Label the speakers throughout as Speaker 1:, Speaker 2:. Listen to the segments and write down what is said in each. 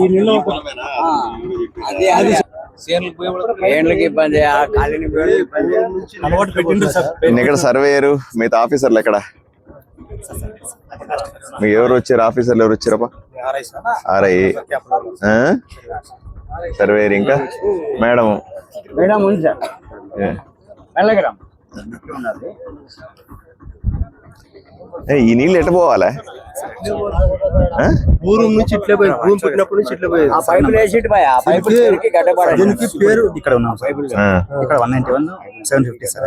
Speaker 1: ఈ నీళ్ళు
Speaker 2: అది అది. ఏండ్లకి ఇబ్బంది ఆ కాలిని పోయి ఇబ్బంది.
Speaker 1: అలవాటు పెట్టిండ్రు సార్.
Speaker 3: ఇక్కడ సర్వేయరు? మిగతా ఆఫీసర్లు ఎక్కడ? మీకు ఎవరు వచ్చారు? ఆఫీసర్లు ఎవరు వచ్చారప్పా? ఆర్ఐ? సర్వేయర్ ఇంకా? మేడం.
Speaker 2: మేడం ఉంది సార్.
Speaker 3: ఈ నీళ్ళు ఎట్ట పోవాలా?
Speaker 1: ఊరు నుంచి ఇట్లే పోయి భూమి పుట్టినప్పటి నుంచి ఇట్లే పోయి.
Speaker 2: ఆ పైపులు వేసి పోయి ఆ పైపులు చివరికి గడ్డపడాలి
Speaker 1: దీనికి పేరు
Speaker 4: ఇక్కడ ఉన్నాం.
Speaker 3: ఆ.
Speaker 4: ఇక్కడ one ninety one seven fifty sir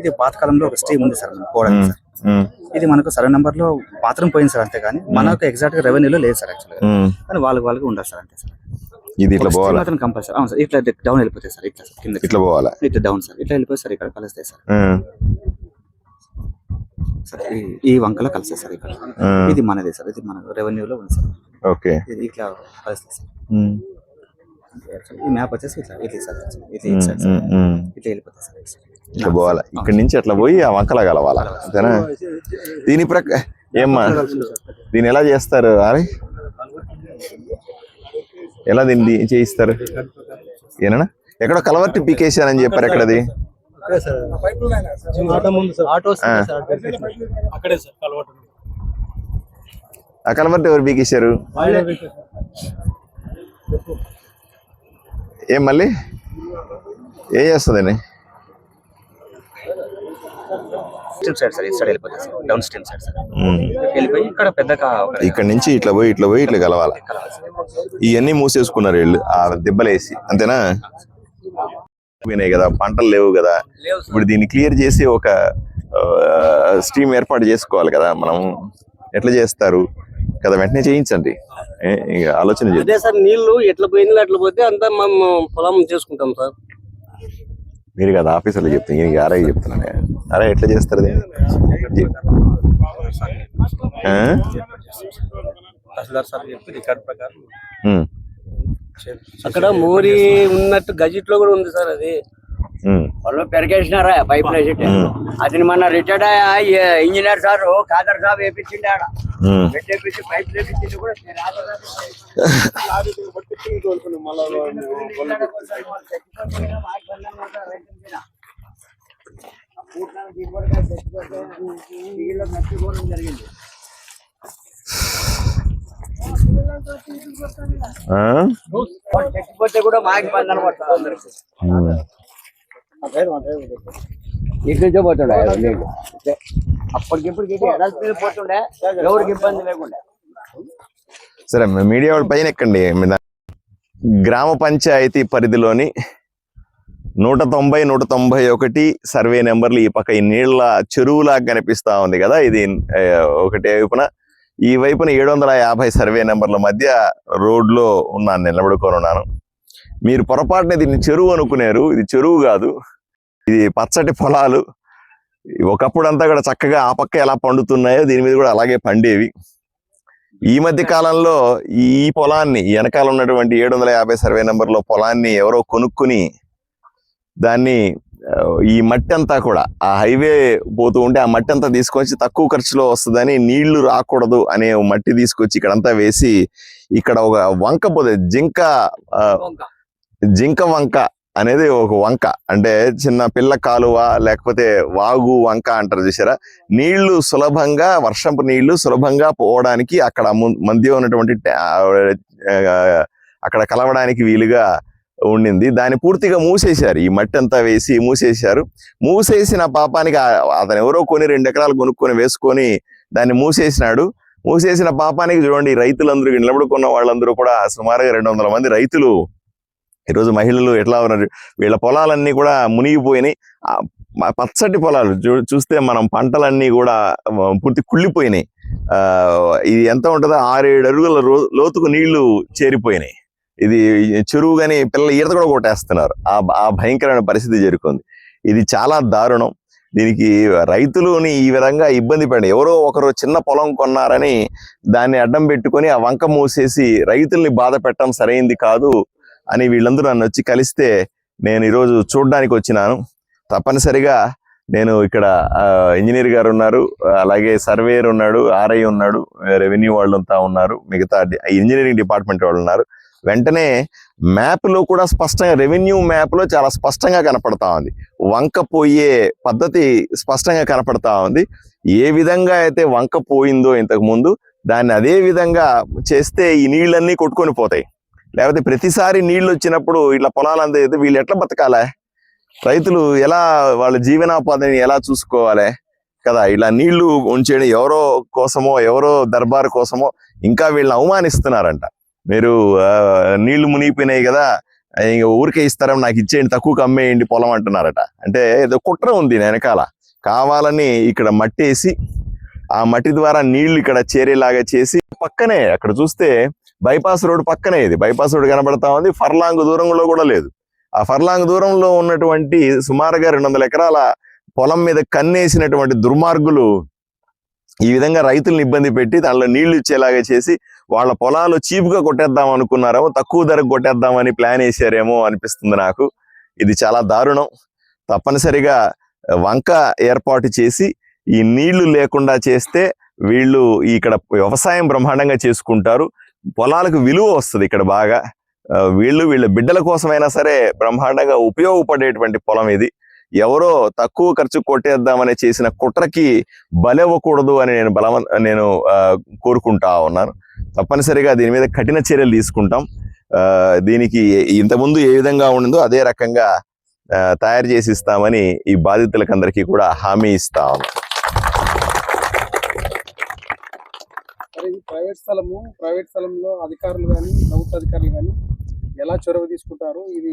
Speaker 4: ఇది పాత కాలంలో ఒక స్ట్రీమ్ ఉంది సార్ పోవడానికి సార్. ఇది మనకు సరైన నెంబర్లో బాత్రూమ్ పోయింది సార్ అంతే కానీ మనకు ఎగ్జాక్ట్గా రెవెన్యూలో లేదు సార్ యాక్చువల్గా. కానీ వాళ్ళకి వాళ్ళకి ఉండదు సార్ అంతే సార్.
Speaker 3: ఇది ఇట్లా పోవాలా?
Speaker 4: కంపల్సరీ అవును సార్ ఇట్లా డౌన్ వెళ్ళిపోతాయి సార్ ఇట్లా సార్ కింద
Speaker 3: ఇట్లా పోవాలా?
Speaker 4: ఇట్లా డౌన్ సార్ ఇట్లా వెళ్ళిపోయి సార్ ఇక్కడ కలుస్తాయి సార్. సార్ ఈ- వంకలో కలిసాయి సార్ ఇక్కడ. ఇది మనదే సార్ ఇది మన రెవెన్యూలో ఉంది సార్.
Speaker 3: ఓకే.
Speaker 4: ఇది ఇట్లా కలుస్తాయి సార్. ఈ మ్యాప్ వచ్చేసి ఇట్లా ఇట్లా సార్ ఇట్లా సైడ్ సార్. ఇట్లా సార్.
Speaker 3: పోవాలా? ఇక్కడి నుంచి అట్లా పోయి ఆ వంకలా కలవాలా? అంతేనా? దీని ప్రక ఏమ్మా? దీన్ని ఎలా చేస్తారు అరే ఎలా దీన్ని చేయిస్తారు? ఏనా? ఎక్కడో కలవర్టి పీకేసానని చెప్పారు ఎక్కడది? ఆ. ఎవరు పీకేశారు ఏం మళ్ళీ? ఏం చేస్తుందండి?
Speaker 4: స్ట్రీమ్ సైడ్ సార్ ఇటు సైడ్ వెళ్ళిపోతాయి sir. Down stream side sir.
Speaker 3: ఉమ్.
Speaker 4: వెళ్ళిపోయి ఇక్కడ పెద్దగా
Speaker 3: ఇక్కడి నుంచి ఇట్లా పోయి ఇట్లా పోయి ఇట్లా కలవాలా. ఇవన్నీ మూసేసుకున్నారు వీళ్ళు ఆ దెబ్బలేసి. అంతేనా? పోయినాయి కదా పంటలు లేవు కదా. ఇప్పుడు దీన్ని క్లియర్ చేసి ఒక స్ట్రీమ్ ఏర్పాటు చేసుకోవాలి కదా మనం. ఎట్లా చేస్తారు? కదా వెంటనే చేయించండి. ఆలోచన
Speaker 5: అదే సార్ నీళ్ళు ఎట్లా పోయింది అట్లా పోతే అంతా మేము పొలం చేసుకుంటాం సార్.
Speaker 3: మీరు కదా ఆఫీసర్లు చెప్తాను ఈయనకి ఆర్ఐ చెప్తున్నాను. అరే ఎట్లా చేస్తారు
Speaker 5: సార్ చెప్పి రికార్డ్ ప్రకారం. అక్కడ మోరీ ఉన్నట్టు గజిట్లో కూడా ఉంది సార్ అది.
Speaker 2: వాళ్ళు పెరిగేసినారా పైపులు వేసి అతని మన retired engineer sir Khader Sab వేపించిండే ఆడ. పెట్టేపించి పైపులు వేపించింది కూడా జరిగింది ఇటు నుంచే పోతుండే నీళ్ళు అప్పటికిప్పటికి ఇటు ఎడారి మీద పోతుండే ఎవరికి ఇబ్బంది లేకుండా.
Speaker 3: సరే మీడియా వాళ్ళ పైన ఎక్కండి. గ్రామ పంచాయతీ పరిధిలోని నూట తొంభై నూట తొంభై ఒకటి సర్వే నెంబర్లు ఈ పక్క ఈ నీళ్ళ చెరువులాగా కనిపిస్తా ఉంది కదా. ఇది ఒకటే వైపున. ఈ వైపున ఏడు వందల యాభై సర్వే నెంబర్ల మధ్య రోడ్లో ఉన్నాను నిలబడుకొని ఉన్నాను మీరు పొరపాటున దీన్ని చెరువు అనుకున్నారు ఇది చెరువు కాదు. ఇది పచ్చటి పొలాలు. ఒకప్పుడు అంతా కూడా చక్కగా ఆ పక్క ఎలా పండుతున్నాయో దీని మీద కూడా అలాగే పండేవి. ఈ మధ్య కాలంలో ఈ పొలాన్ని వెనకాల ఉన్నటువంటి ఏడు వందల యాభై సర్వే నెంబర్లో పొలాన్ని ఎవరో కొనుక్కుని దాన్ని ఈ మట్టి అంతా కూడా ఆ హైవే పోతూ ఉంటే ఆ మట్టి అంతా తీసుకొచ్చి తక్కువ ఖర్చులో వస్తుందని నీళ్ళు రాకూడదు అనే మట్టి తీసుకొచ్చి ఇక్కడంతా వేసి ఇక్కడ ఒక వంక పోతే జింక జింక వంక అనేది ఒక వంక. అంటే చిన్న పిల్ల కాలువ లేకపోతే వాగు వంక అంటారు చూసారా నీళ్ళు సులభంగా వర్షపు నీళ్ళు సులభంగా పోవడానికి అక్కడ మధ్య ఉన్నటువంటి అక్కడ కలవడానికి వీలుగా ఉండింది. దాన్ని పూర్తిగా మూసేశారు. ఈ మట్టి అంతా వేసి మూసేశారు. మూసేసిన పాపానికి అతను ఎవరో కొని రెండు ఎకరాలు కొనుక్కొని వేసుకొని దాన్ని మూసేసినాడు. మూసేసిన పాపానికి చూడండి రైతులందరూ నిలబడుకున్న వాళ్ళందరూ కూడా సుమారుగా రెండు వందల మంది రైతులు. ఈరోజు మహిళలు ఎట్లా ఉన్నారు? వీళ్ళ పొలాలన్నీ కూడా మునిగిపోయినాయి. పచ్చటి పొలాలు చూ- చూస్తే మనం పంటలన్నీ కూడా పూర్తి కుళ్ళిపోయినాయి. ఆ ఇది ఎంత ఉంటుందో? ఆరేడు అడుగుల లోతుకు నీళ్ళు చేరిపోయినాయి. ఇది చెరువు గాని పిల్లలు ఈత కూడా కొట్టేస్తున్నారు. ఆ ఆ భయంకరమైన పరిస్థితి చేరుకుంది ఇది చాలా దారుణం. దీనికి రైతులుని ఈ విధంగా ఇబ్బంది పడి ఎవరో ఒకరు చిన్న పొలం కొన్నారని దాన్ని అడ్డం పెట్టుకొని ఆ వంక మూసేసి రైతుల్ని బాధ పెట్టడం సరైంది కాదు అని వీళ్ళందరూ నన్ను వచ్చి కలిస్తే నేను ఈరోజు చూడడానికి వచ్చినాను. తప్పనిసరిగా నేను ఇక్కడ ఆ, ఇంజనీర్ గారు ఉన్నారు అలాగే సర్వేయర్ ఉన్నాడు ఆర్ఐ ఉన్నాడు రెవెన్యూ వాళ్ళంతా ఉన్నారు మిగతా ఇంజనీరింగ్ డిపార్ట్మెంట్ వాళ్ళు ఉన్నారు. వెంటనే మ్యాప్లో కూడా స్పష్టంగా రెవెన్యూ మ్యాప్లో చాలా స్పష్టంగా కనపడతా ఉంది. వంక పోయే పద్ధతి స్పష్టంగా కనపడతా ఉంది. ఏ విధంగా అయితే వంక పోయిందో ఇంతకు ముందు దాన్ని అదే విధంగా చేస్తే ఈ నీళ్ళన్నీ కొట్టుకొని పోతాయి. లేకపోతే ప్రతిసారి నీళ్ళు వచ్చినప్పుడు ఇట్లా పొలాలంతా అయితే వీళ్ళు ఎట్లా బతకాలే? రైతులు ఎలా వాళ్ళ జీవనోపాధిని ఎలా చూసుకోవాలి? కదా ఇలా నీళ్ళు ఉంచేయడం ఎవరో కోసమో ఎవరో దర్బార్ కోసమో ఇంకా వీళ్ళని అవమానిస్తున్నారంట. మీరు ఆ, నీళ్ళు మునిగిపోయినాయి కదా ఇంక ఊరికే ఇస్తారా నాకు ఇచ్చేయండి తక్కువకి అమ్మేయండి పొలం అంటున్నారట. అంటే ఏదో కుట్ర ఉంది వెనకాల. కావాలని ఇక్కడ మట్టి వేసి ఆ మట్టి ద్వారా నీళ్ళు ఇక్కడ చేరేలాగా చేసి పక్కనే అక్కడ చూస్తే బైపాస్ రోడ్ పక్కనే ఇది. బైపాస్ రోడ్ కనబడతా ఉంది ఫర్లాంగ్ దూరంలో కూడా లేదు. ఆ ఫర్లాంగ్ దూరంలో ఉన్నటువంటి సుమారుగా రెండు వందల ఎకరాల పొలం మీద కన్నేసినటువంటి దుర్మార్గులు ఈ విధంగా రైతులను ఇబ్బంది పెట్టి దానిలో నీళ్ళు ఇచ్చేలాగా చేసి వాళ్ళ పొలాలు చీప్గా కొట్టేద్దాం అనుకున్నారేమో తక్కువ ధరకు కొట్టేద్దామని ప్లాన్ వేసారేమో అనిపిస్తుంది నాకు. ఇది చాలా దారుణం. తప్పనిసరిగా వంక ఏర్పాటు చేసి ఈ నీళ్ళు లేకుండా చేస్తే వీళ్ళు ఇక్కడ వ్యవసాయం బ్రహ్మాండంగా చేసుకుంటారు. పొలాలకు విలువ వస్తుంది ఇక్కడ బాగా. వీళ్ళు వీళ్ళ బిడ్డల కోసమైనా సరే బ్రహ్మాండంగా ఉపయోగపడేటువంటి పొలం ఇది. ఎవరో తక్కువ ఖర్చు కొట్టేద్దామని చేసిన కుట్రకి బలవ్వకూడదు అని నేను బలవ నేను కోరుకుంటా ఉన్నాను. తప్పనిసరిగా దీని మీద కఠిన చర్యలు తీసుకుంటాం. దీనికి ఇంతకుముందు ఏ విధంగా ఉండిందో అదే రకంగా తయారు చేసి ఇస్తామని ఈ బాధితులకందరికీ కూడా హామీ ఇస్తా ఉన్నాం.
Speaker 1: ప్రైవేట్ స్థలము ప్రైవేట్ స్థలంలో అధికారులు కానీ ప్రభుత్వ అధికారులు కానీ ఎలా చొరవ తీసుకుంటారు? ఇది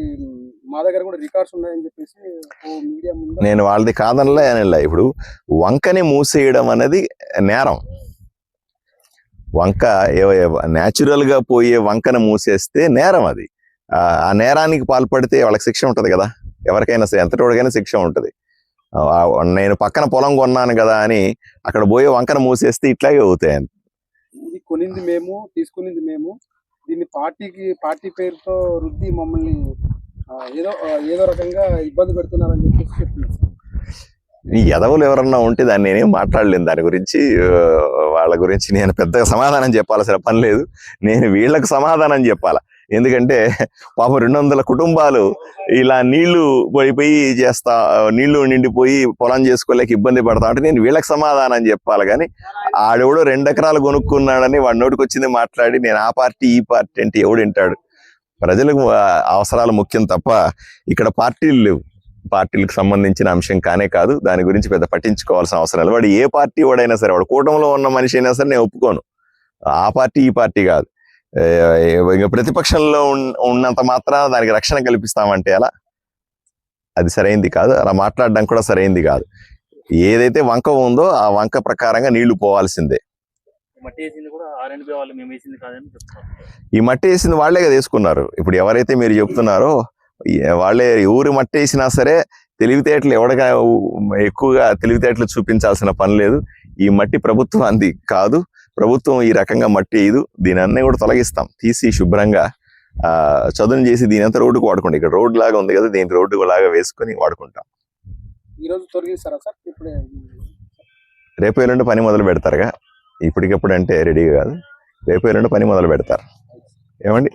Speaker 1: మా దగ్గర కూడా రికార్డ్స్ ఉన్నాయని చెప్పేసి మీడియా
Speaker 3: నేను వాళ్ళది కాదనలే అనలే. ఇప్పుడు వంకని మూసేయడం అనేది నేరం. వంక న్యాచురల్గా పోయే వంకను మూసేస్తే నేరం అది. ఆ నేరానికి పాల్పడితే వాళ్ళకి శిక్ష ఉంటది కదా. ఎవరికైనా సరే ఎంతటి వాడికైనా శిక్ష ఉంటది. నేను పక్కన పొలం కొన్నాను కదా అని అక్కడ పోయే వంకను మూసేస్తే ఇట్లాగే అవుతాయి
Speaker 1: కొనింది మేము తీసుకునింది మేము. దీన్ని పార్టీకి పార్టీ పేరుతో రుద్ది మమ్మల్ని ఏదో ఏదో రకంగా ఇబ్బంది పెడుతున్నారని చెప్పేసి చెప్తున్నారు.
Speaker 3: ఈ ఎదవలు ఎవరన్నా ఉంటే దాన్ని నేనేం మాట్లాడలేను. దాని గురించి వాళ్ళ గురించి నేను పెద్దగా సమాధానం చెప్పాల్సిన పని లేదు. నేను వీళ్ళకి సమాధానం చెప్పాలా? ఎందుకంటే పాపం రెండు వందల కుటుంబాలు ఇలా నీళ్ళు పడిపోయి చేస్తా నీళ్ళు నిండిపోయి పొలం చేసుకోలేక ఇబ్బంది పడతా అంటే నేను వీళ్ళకి సమాధానం చెప్పాలి. కానీ ఆడెవడో రెండు ఎకరాలు కొనుక్కున్నాడని వాడి నోటికి వచ్చింది మాట్లాడి నేను ఆ పార్టీ ఈ పార్టీ అంటే ఎవడు వింటాడు? ప్రజలకు అవసరాలు ముఖ్యం తప్ప ఇక్కడ పార్టీలు లేవు. పార్టీలకు సంబంధించిన అంశం కానే కాదు. దాని గురించి పెద్ద పట్టించుకోవాల్సిన అవసరం లేదు. వాడు ఏ పార్టీ వాడైనా సరే వాడు కూటమిలో ఉన్న మనిషి అయినా సరే నేను ఒప్పుకోను. ఆ పార్టీ ఈ పార్టీ కాదు. ఇక ప్రతిపక్షంలో ఉన్- ఉన్నంత మాత్రాన దానికి రక్షణ కల్పిస్తామంటే ఎలా? అది సరైంది కాదు. అలా మాట్లాడడం కూడా సరైంది కాదు. ఏదైతే వంక ఉందో ఆ వంక ప్రకారంగా నీళ్ళు పోవాల్సిందే. ఈ మట్టి వేసింది వాళ్ళే కదా వేసుకున్నారు. ఇప్పుడు ఎవరైతే మీరు చెప్తున్నారో వాళ్ళే ఊరి మట్టి వేసినా సరే తెలివితేటలు ఎవడగా ఎక్కువగా తెలివితేటలు చూపించాల్సిన పని లేదు. ఈ మట్టి ప్రభుత్వం అంది కాదు. ప్రభుత్వం ఈ రకంగా మట్టి వేయదు. దీని అన్నీ కూడా తొలగిస్తాం. తీసి శుభ్రంగా చదును చేసి దీని అంతా రోడ్డుకు వాడుకోండి. ఇక్కడ రోడ్ లాగా ఉంది కదా దీని రోడ్డు లాగా వేసుకొని వాడుకుంటాం.
Speaker 1: ఈ రోజు తొలగిస్తారా సార్? ఇప్పుడే
Speaker 3: రేపు ఎల్లుండి పని మొదలు పెడతారుగా. ఇప్పటికప్పుడు అంటే రెడీ కాదు. రేపు ఎల్లుండి పని మొదలు పెడతారు. ఏమండి?